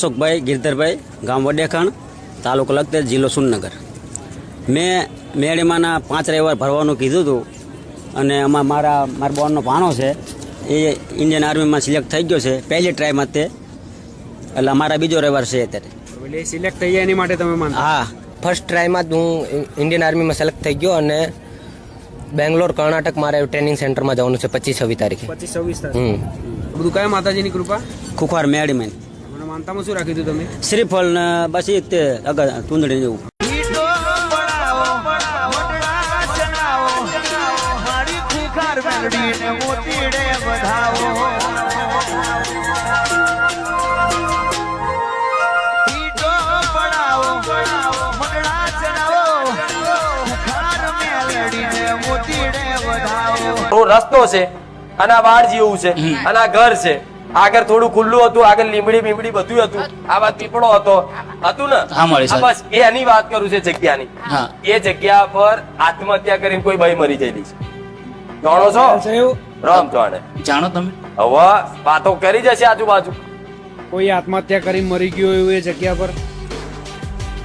અશોકભાઈ ગિરધરભાઈ ગામ વડેખણ તાલુકો લખતર જિલ્લો સુનગર મેં મેળીમાંના પાંચ રવિવાર ભરવાનું કીધું હતું અને આમાં મારા મારા બોનનો ભાણો છે એ ઇન્ડિયન આર્મીમાં સિલેક્ટ થઈ ગયો છે પહેલી ટ્રાયમાં તે. એટલે અમારા બીજો રવિવાર છે અત્યારે. સિલેક્ટ થઈ જાય એની માટે તમે હા ફર્સ્ટ ટ્રાયમાં જ હું ઇન્ડિયન આર્મીમાં સિલેક્ટ થઈ ગયો અને બેંગ્લોર કર્ણાટક મારે ટ્રેનિંગ સેન્ટરમાં જવાનું છે પચીસ છવ્વીસ તારીખે. પચીસ છવ્વીસ બધું કયા માતાજીની કૃપા? ખુખાર મેળીમાં માનતામાં શું રાખ્યું હતું તમે? શ્રીફળ ને બસ એ તે અગર ચૂંદડી જેવું રસ્તો છે અને આ બાર જેવું છે અને આ ઘર છે. આગળ થોડું ખુલ્લું હતું આગળ લીમડી બીમડી બધું હતું. આ વાત પીપળો હતો. હતું ને? હા, મળી બસ એની વાત કરું છે જગ્યાની. એ જગ્યા પર આત્મહત્યા કરીને કોઈ ભાઈ મરી જાય છે. જાણો છો? રામ જાણે. જાણો તમે? હવે વાતો કરી જશે આજુબાજુ. કોઈ આત્મહત્યા કરી મરી ગયો એવું એ જગ્યા પર?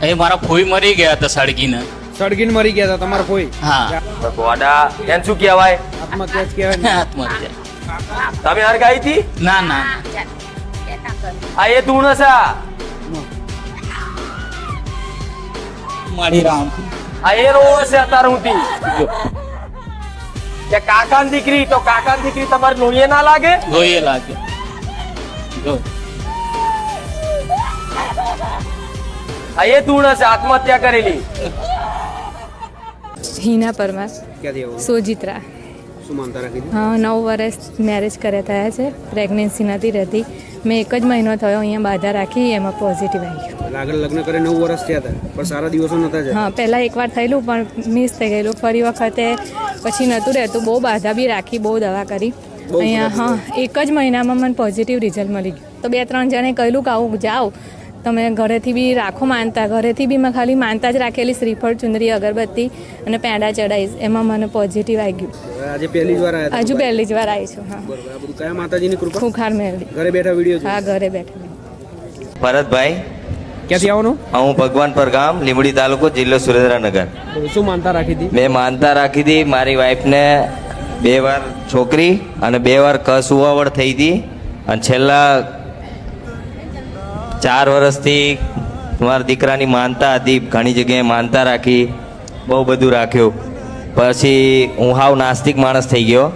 એ મારા ફોઈ મરી ગયા હતા સળગીને. સળગીને મરી ગયા હતા તમારા કોઈ હા. ગોડા એને શું કહેવાય? આત્મહત્યા જ કહેવાય આત્મહત્યા. તમે હરગાઈ હતી? ના ના. આ એ તું નસા મારી રામ. આ એ રો છે અત્યાર હુંથી કે કાકાની દીકરી તો કાકા દીકરી તમારે લોહીએ ના લાગે? લોહીએ લાગે. જો. આ એ તું છે આત્મહત્યા કરેલી. હિના પરમાર સોજિત્રા. હા નવ વર્ષ મેરેજ કર્યા થયા છે. પ્રેગ્નન્સી નથી રહેતી. મેં એક જ મહિનો થયો અહીંયા બાધા રાખી એમાં પોઝિટિવ આવી આગળ લગ્ન કરે નવ વર્ષ થયા હતા પણ સારા દિવસો નતા જાય હા પહેલાં એકવાર થયેલું પણ મિસ થઈ ગયેલું. ફરી વખતે પછી નહોતું રહેતું. બહુ બાધા બી રાખી બહુ દવા કરી. અહીંયા હા એક જ મહિનામાં મને પોઝિટિવ રિઝલ્ટ મળી ગયું. તો બે ત્રણ જણે કહેલું કે આવું જાઓ. તમે ઘરેથી બી રાખો માનતા ઘરેથી બી મેં ખાલી માનતા જ રાખેલી શ્રીફળ ચુંદરી અગરબત્તી અને પેંડા ચડાવીશ. એમાં મને પોઝિટિવ આવી ગયું. હવે આજે પહેલી જ વાર આવ્યા હજુ પહેલી જ વાર આવી છું હા. બરોબર. કયા માતાજીની કૃપા? ખુખાર મેળવી ઘરે બેઠા વીડિયો હા ઘરે બેઠા ભરતભાઈ ક્યાંથી આવવાનું? હું ભગવાનપર ગામ લીંબડી તાલુકો જિલ્લો સુરેન્દ્રનગર. શું માનતા રાખી હતી? મેં માનતા રાખી હતી મારી વાઈફને બે વાર છોકરી અને બે વાર કસ ઉવાવડ થઈ હતી. અને છેલ્લા ચાર વર્ષથી મારા દીકરાની માનતા હતી, ઘણી જગ્યાએ માનતા રાખી, બહુ બધું રાખ્યું. પછી હું હાવ નાસ્તિક માણસ થઈ ગયો.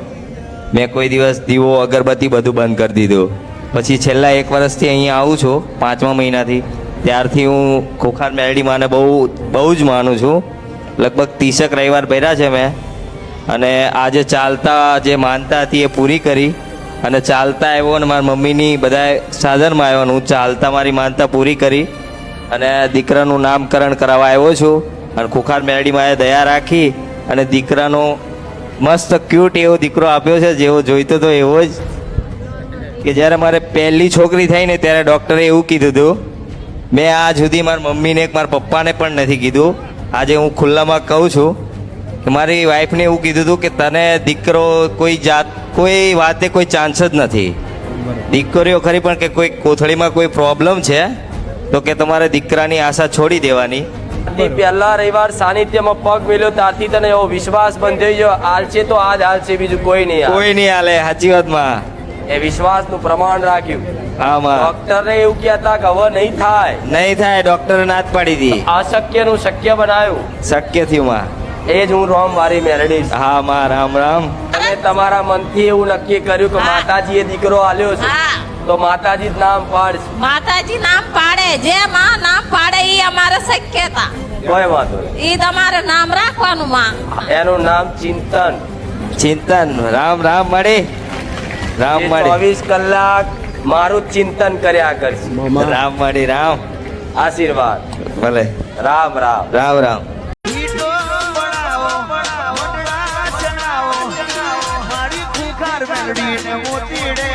મેં કોઈ દિવસ દીવો, અગરબત્તી બધું બંધ કરી દીધું. પછી છેલ્લા એક વર્ષથી અહીંયા આવું છું, પાંચમા મહિનાથી. ત્યારથી હું ખોખાર મેરડી માને બહુ બહુ જ માનું છું. લગભગ ત્રીસેક રવિવાર પહેર્યા છે મેં. અને આજે ચાલતા જે માનતા હતી એ પૂરી કરી. અને ચાલતા આવ્યો અને મારી મમ્મીની બધા સાધનમાં આવ્યો અને હું ચાલતા મારી માનતા પૂરી કરી અને દીકરાનું નામકરણ કરાવવા આવ્યો છું અને ખુખાર મેરડીમાં દયા રાખી અને દીકરાનો મસ્ત ક્યુટ એવો દીકરો આપ્યો છે, જેવો જોઈતો તો એવો જ કે જ્યારે મારે પહેલી છોકરી થઈ ને ત્યારે ડૉક્ટરે એવું કીધું હતું, મેં આ સુધી મારી મમ્મીને મારા પપ્પાને પણ નથી કીધું. આજે હું ખુલ્લામાં કહું છું કે મારી વાઈફને એવું કીધું હતું કે તને દીકરો કોઈ જાત કોઈ વાતે કોઈ ચાન્સ જ નથી. દીકરીઓ ખરી પણ કે કોઈ કોથળીમાં કોઈ પ્રોબ્લેમ છે તો કે તમારે દીકરાની આશા છોડી દેવાની. પહેલા રવિવાર સાનિધ્યમાં પગ મેલ્યો ત્યારથી તને એવો વિશ્વાસ બંધાઈ ગયો હાલશે તો આજ હાલશે બીજું કોઈ નહીં કોઈ નહીં હાલે સાચી વાતમાં. એ વિશ્વાસનું પ્રમાણ રાખ્યું. આમાં. ડોક્ટરને એવું કહેતા કે હવે નહીં થાય. નહીં થાય ડૉક્ટરે ના જ પાડી હતી અશક્યનું શક્ય બનાવ્યું શક્ય થયું માં. એ જ હું રોમ વારી મેરડી હા મા રામ રામ. અને તમારા મનથી એવું નક્કી કર્યું કે માતાજીએ દીકરો આલ્યો છે તો માતાજી નામ પાડશે. માતાજી નામ પાડે. જે માં નામ પાડે એ અમારે શક્યતા. કોઈ વાંધો નહીં. એ તમારે નામ રાખવાનું માં. એનું નામ ચિંતન. ચિંતન. રામ રામ મળે. રામ મળે. ચોવીસ કલાક મારું જ ચિંતન કર્યા કરશે રામ મળે રામ. આશીર્વાદ. ભલે. રામ રામ. રામ રામ. મારી ને વધાવો